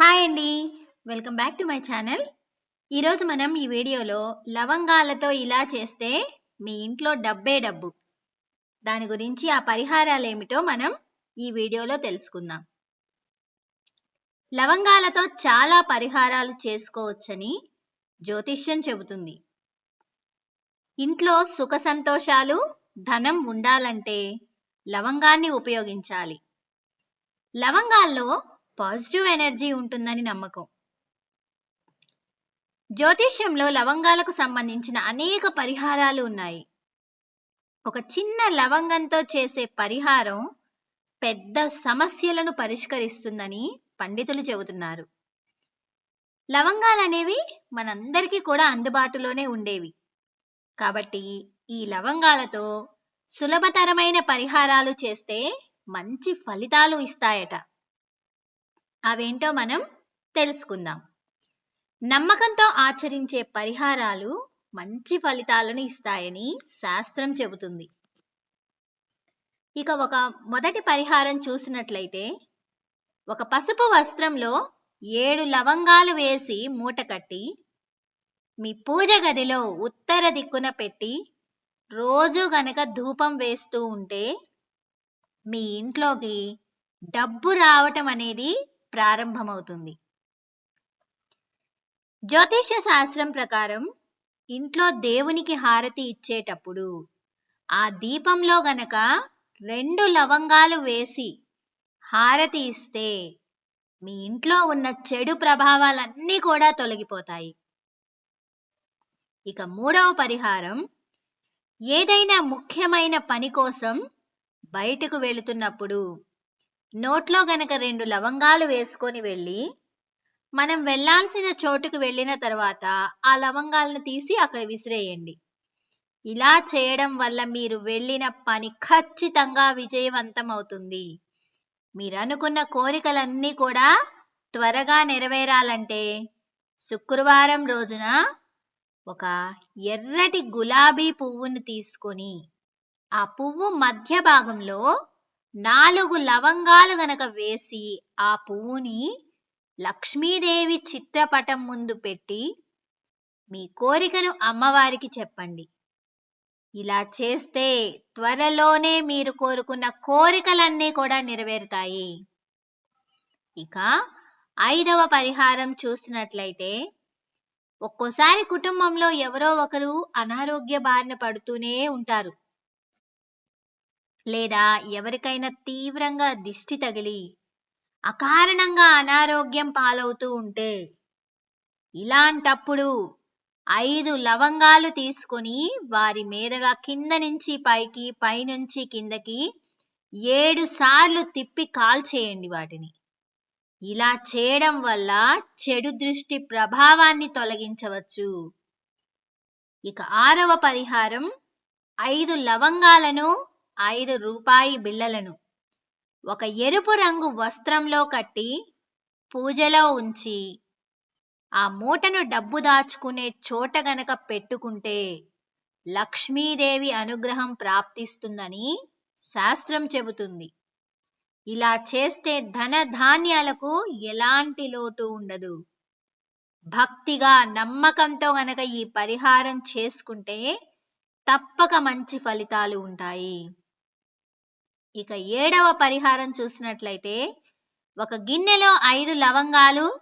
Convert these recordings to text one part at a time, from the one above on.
Hi అండి. Welcome back to my channel ఈరోజు మనం ఈ వీడియోలో లవంగాలతో ఇలా చేస్తే మీ ఇంట్లో డబ్బే డబ్బు. దాని గురించి ఆ పరిహారాలు ఏమిటో మనం ఈ వీడియోలో తెలుసుకుందాం. లవంగాలతో చాలా పరిహారాలు చేసుకోవచ్చని జ్యోతిష్యం చెబుతుంది. ఇంట్లో సుఖ సంతోషాలు ధనం ఉండాలంటే లవంగాన్ని ఉపయోగించాలి. లవంగాల్లో పాజిటివ్ ఎనర్జీ ఉంటుందని నమ్మకం. జ్యోతిష్యంలో లవంగాలకు సంబంధించిన అనేక పరిహారాలు ఉన్నాయి. ఒక చిన్న లవంగంతో చేసే పరిహారం పెద్ద సమస్యలను పరిష్కరిస్తుందని పండితులు చెబుతున్నారు. లవంగాలు అనేవి మనందరికీ కూడా అందుబాటులోనే ఉండేవి. కాబట్టి ఈ లవంగాలతో సులభతరమైన పరిహారాలు చేస్తే మంచి ఫలితాలు ఇస్తాయట. అవేంటో మనం తెలుసుకుందాం. నమ్మకంతో ఆచరించే పరిహారాలు మంచి ఫలితాలను ఇస్తాయని శాస్త్రం చెబుతుంది. ఇక ఒక మొదటి పరిహారం చూసినట్లయితే ఒక పసుపు వస్త్రంలో ఏడు లవంగాలు వేసి మూట కట్టి మీ పూజ గదిలో ఉత్తర దిక్కున పెట్టి రోజు గనక ధూపం వేస్తూ ఉంటే మీ ఇంట్లోకి డబ్బు రావటం అనేది ప్రారంభమవుతుంది. జ్యోతిష్య శాస్త్రం ప్రకారం ఇంట్లో దేవునికి హారతి ఇచ్చేటప్పుడు ఆ దీపంలో గనక రెండు లవంగాలు వేసి హారతి ఇస్తే మీ ఇంట్లో ఉన్న చెడు ప్రభావాలన్నీ కూడా తొలగిపోతాయి. ఇక మూడవ పరిహారం ఏదైనా ముఖ్యమైన పని కోసం బయటకు వెళుతున్నప్పుడు నోట్లో గనక రెండు లవంగాలు వేసుకొని వెళ్ళి మనం వెళ్ళాల్సిన చోటుకు వెళ్ళిన తర్వాత ఆ లవంగాలను తీసి అక్కడ విసిరేయండి. ఇలా చేయడం వల్ల మీరు వెళ్ళిన పని ఖచ్చితంగా విజయవంతం అవుతుంది మీరు అనుకున్న కోరికలన్నీ కూడా త్వరగా నెరవేరాలంటే శుక్రవారం రోజున ఒక ఎర్రటి గులాబీ పువ్వును తీసుకొని ఆ పువ్వు మధ్య భాగంలో నాలుగు లవంగాలు గనక వేసి ఆ పువ్వుని లక్ష్మీదేవి చిత్రపటం ముందు పెట్టి మీ కోరికను అమ్మవారికి చెప్పండి. ఇలా చేస్తే త్వరలోనే మీరు కోరుకున్న కోరికలన్నీ కూడా నెరవేరుతాయి. ఇక ఐదవ పరిహారం చూసినట్లయితే ఒక్కోసారి కుటుంబంలో ఎవరో ఒకరు అనారోగ్య బారిన పడుతూనే ఉంటారు. లేదా ఎవరికైనా తీవ్రంగా దిష్టి తగిలి అకారణంగా అనారోగ్యం పాలవుతూ ఉంటే ఇలాంటప్పుడు ఐదు లవంగాలు తీసుకొని వారి మీదగా కింద నుంచి పైకి పైనుంచి కిందకి ఏడు సార్లు తిప్పి కాల్చేయండి వాటిని. ఇలా చేయడం వల్ల చెడు దృష్టి ప్రభావాన్ని తొలగించవచ్చు. ఇక ఆరవ పరిహారం ఐదు లవంగాలను ఐదు రూపాయి బిళ్ళలను. ఒక ఎరుపు రంగు వస్త్రంలో కట్టి పూజలో ఉంచి ఆ మూటను డబ్బు దాచుకునే చోట గనక పెట్టుకుంటే లక్ష్మీదేవి అనుగ్రహం ప్రాప్తిస్తుందని శాస్త్రం చెబుతుంది. ఇలా చేస్తే ధన ధాన్యాలకు ఎలాంటి లోటు ఉండదు. భక్తిగా నమ్మకంతో గనక ఈ పరిహారం చేసుకుంటే తప్పక మంచి ఫలితాలు ఉంటాయి. ఇక ఏడవ పరిహారం చూసినట్లయితే ఒక గిన్నెలో ఐదు లవంగాలు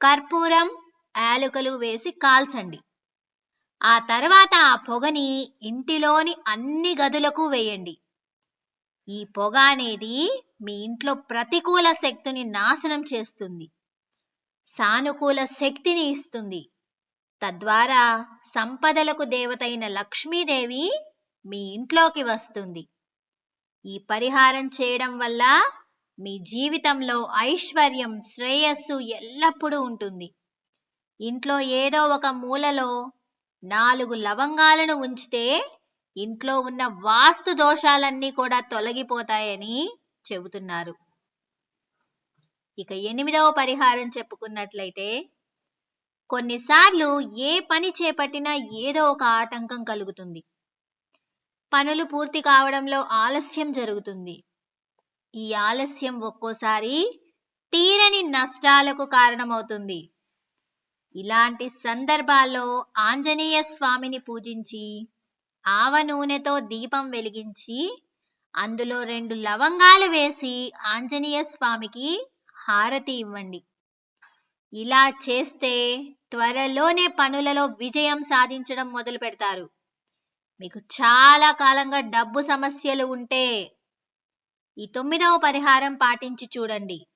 కర్పూరం యాలుకలు వేసి కాల్చండి. ఆ తర్వాత ఆ పొగని ఇంటిలోని అన్ని గదులకు వేయండి. ఈ పొగ అనేది మీ ఇంట్లో ప్రతికూల శక్తిని నాశనం చేస్తుంది. సానుకూల శక్తిని ఇస్తుంది. తద్వారా సంపదలకు దేవతైన లక్ష్మీదేవి మీ ఇంట్లోకి వస్తుంది. ఈ పరిహారం చేయడం వల్ల మీ జీవితంలో ఐశ్వర్యం శ్రేయస్సు ఎల్లప్పుడూ ఉంటుంది. ఇంట్లో ఏదో ఒక మూలలో నాలుగు లవంగాలను ఉంచితే ఇంట్లో ఉన్న వాస్తు దోషాలన్నీ కూడా తొలగిపోతాయని చెబుతున్నారు. ఇక ఎనిమిదవ పరిహారం చెప్పుకున్నట్లయితే కొన్నిసార్లు ఏ పని చేపట్టినా ఏదో ఒక ఆటంకం కలుగుతుంది. పనులు పూర్తి కావడంలో ఆలస్యం జరుగుతుంది. ఈ ఆలస్యం ఒక్కోసారి తీరని నష్టాలకు కారణమవుతుంది. ఇలాంటి సందర్భాల్లో ఆంజనేయ స్వామిని పూజించి ఆవ నూనెతో దీపం వెలిగించి అందులో రెండు లవంగాలు వేసి ఆంజనేయ స్వామికి హారతి ఇవ్వండి. ఇలా చేస్తే త్వరలోనే పనులలో విజయం సాధించడం మొదలు పెడతారు మీకు చాలా కాలంగా డబ్బు సమస్యలు ఉంటే ఈ తొమ్మిదవ పరిహారం పాటించి చూడండి.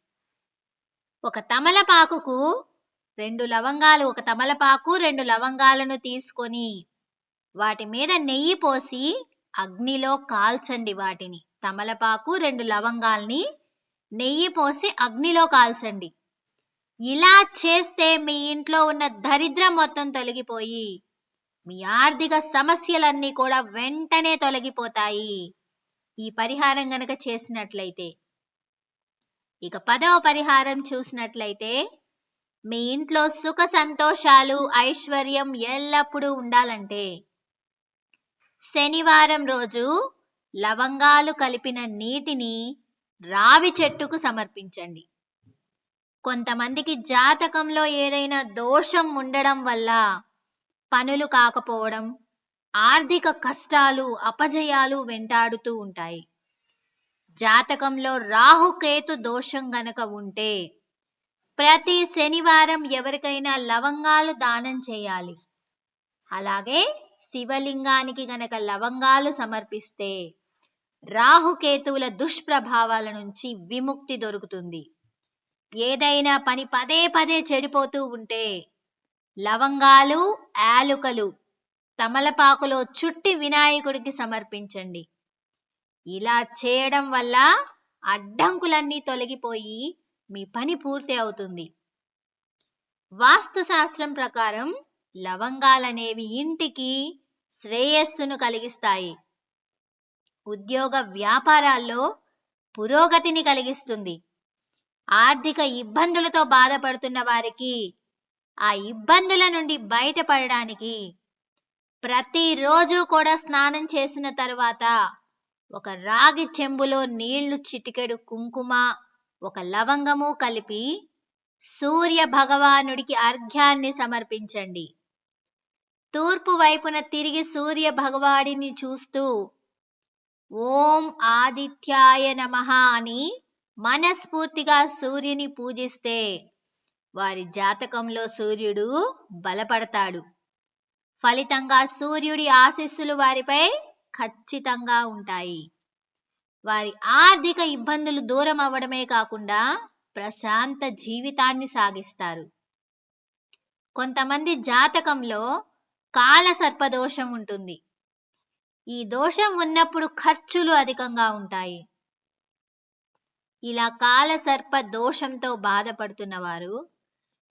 ఒక తమలపాకుకు రెండు లవంగాలు ఒక తమలపాకు రెండు లవంగాలను తీసుకొని వాటి మీద నెయ్యి పోసి అగ్నిలో కాల్చండి వాటిని. తమలపాకు రెండు లవంగాల్ని నెయ్యి పోసి అగ్నిలో కాల్చండి. ఇలా చేస్తే మీ ఇంట్లో ఉన్న దరిద్రం మొత్తం తొలగిపోయి మీ ఆర్థిక సమస్యలన్నీ కూడా వెంటనే తొలగిపోతాయి. ఈ పరిహారం గనక చేసినట్లయితే ఇక పదవ పరిహారం చూసినట్లయితే మీ ఇంట్లో సుఖ సంతోషాలు ఐశ్వర్యం ఎల్లప్పుడూ ఉండాలంటే శనివారం రోజు లవంగాలు కలిపిన నీటిని రావి చెట్టుకు సమర్పించండి. కొంతమందికి జాతకంలో ఏదైనా దోషం ఉండడం వల్ల పనులు కాకపోవడం ఆర్థిక కష్టాలు అపజయాలు వెంటాడుతూ ఉంటాయి. జాతకంలో రాహుకేతు దోషం గనక ఉంటే ప్రతి శనివారం ఎవరికైనా లవంగాలు దానం చేయాలి. అలాగే శివలింగానికి గనక లవంగాలు సమర్పిస్తే రాహుకేతువుల దుష్ప్రభావాల నుంచి విముక్తి దొరుకుతుంది. ఏదైనా పని పదే పదే చెడిపోతూ ఉంటే లవంగాలు యాలుకలు తమలపాకులో చుట్టి వినాయకుడికి సమర్పించండి. ఇలా చేయడం వల్ల అడ్డంకులన్నీ తొలగిపోయి మీ పని పూర్తి అవుతుంది. వాస్తు శాస్త్రం ప్రకారం లవంగాలనేవి ఇంటికి శ్రేయస్సును కలిగిస్తాయి. ఉద్యోగ వ్యాపారాల్లో పురోగతిని కలిగిస్తుంది. ఆర్థిక ఇబ్బందులతో బాధపడుతున్న వారికి ఆ ఇబ్బందుల నుండి బయటపడడానికి ప్రతిరోజు కూడా స్నానం చేసిన తరువాత ఒక రాగి చెంబులో నీళ్ళు చిటికెడు కుంకుమ ఒక లవంగము కలిపి సూర్య భగవానుడికి అర్ఘ్యాన్ని సమర్పించండి. తూర్పు వైపున తిరిగి సూర్య భగవాడిని చూస్తూ ఓం ఆదిత్యాయ నమః అని మనస్ఫూర్తిగా సూర్యుని పూజిస్తే వారి జాతకంలో సూర్యుడు బలపడతాడు. ఫలితంగా సూర్యుడి ఆశీస్సులు వారిపై ఖచ్చితంగా ఉంటాయి. వారి ఆర్థిక ఇబ్బందులు దూరం అవ్వడమే కాకుండా ప్రశాంత జీవితాన్ని సాగిస్తారు. కొంతమంది జాతకంలో కాల సర్పదోషం ఉంటుంది. ఈ దోషం ఉన్నప్పుడు ఖర్చులు అధికంగా ఉంటాయి. ఇలా కాల సర్ప దోషంతో బాధపడుతున్న వారు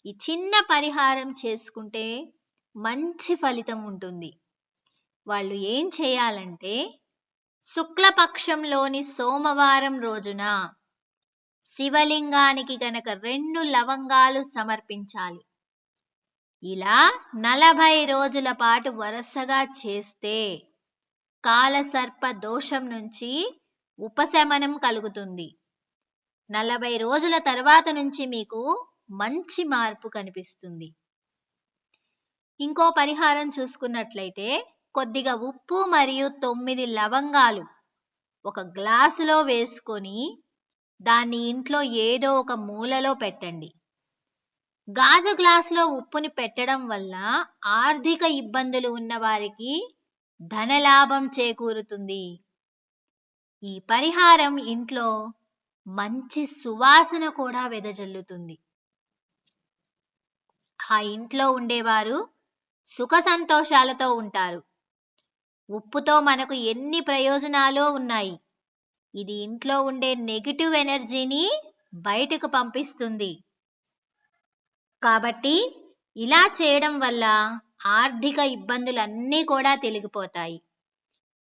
ఈ చిన్న పరిహారం చేసుకుంటే మంచి ఫలితం ఉంటుంది. వాళ్ళు ఏం చేయాలంటే శుక్లపక్షంలోని సోమవారం రోజున శివలింగానికి గనక రెండు లవంగాలు సమర్పించాలి. ఇలా నలభై రోజుల పాటు వరుసగా చేస్తే కాలసర్ప దోషం నుంచి ఉపశమనం కలుగుతుంది. నలభై రోజుల తర్వాత నుంచి మీకు మంచి మార్పు కనిపిస్తుంది. ఇంకో పరిహారం చూసుకున్నట్లయితే కొద్దిగా ఉప్పు మరియు తొమ్మిది లవంగాలు ఒక గ్లాసులో వేసుకొని దాన్ని ఇంట్లో ఏదో ఒక మూలలో పెట్టండి. గాజు గ్లాసులో ఉప్పుని పెట్టడం వల్ల ఆర్థిక ఇబ్బందులు ఉన్నవారికి ధనలాభం చేకూరుతుంది. ఈ పరిహారం ఇంట్లో మంచి సువాసన కూడా వెదజల్లుతుంది. ఆ ఇంట్లో ఉండేవారు సుఖ సంతోషాలతో ఉంటారు. ఉప్పుతో మనకు ఎన్ని ప్రయోజనాలు ఉన్నాయి? ఇది ఇంట్లో ఉండే నెగిటివ్ ఎనర్జీని బయటకు పంపిస్తుంది. కాబట్టి ఇలా చేయడం వల్ల ఆర్థిక ఇబ్బందులన్నీ కూడా తెలిగిపోతాయి.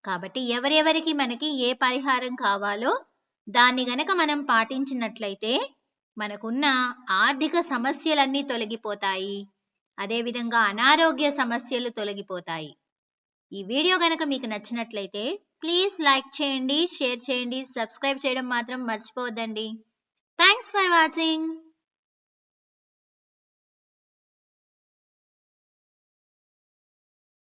కాబట్టి ఎవరెవరికి మనకి ఏ పరిహారం కావాలో దాన్ని గనక మనం పాటించినట్లయితే మనకున్న ఆర్థిక సమస్యలన్నీ తొలగిపోతాయి. అదేవిధంగా అనారోగ్య సమస్యలు తొలగిపోతాయి. ఈ వీడియో గనక మీకు నచ్చినట్లయితే ప్లీజ్ లైక్ చేయండి షేర్ చేయండి సబ్స్క్రైబ్ చేయడం మాత్రం మర్చిపోవద్దండి. Thanks for watching.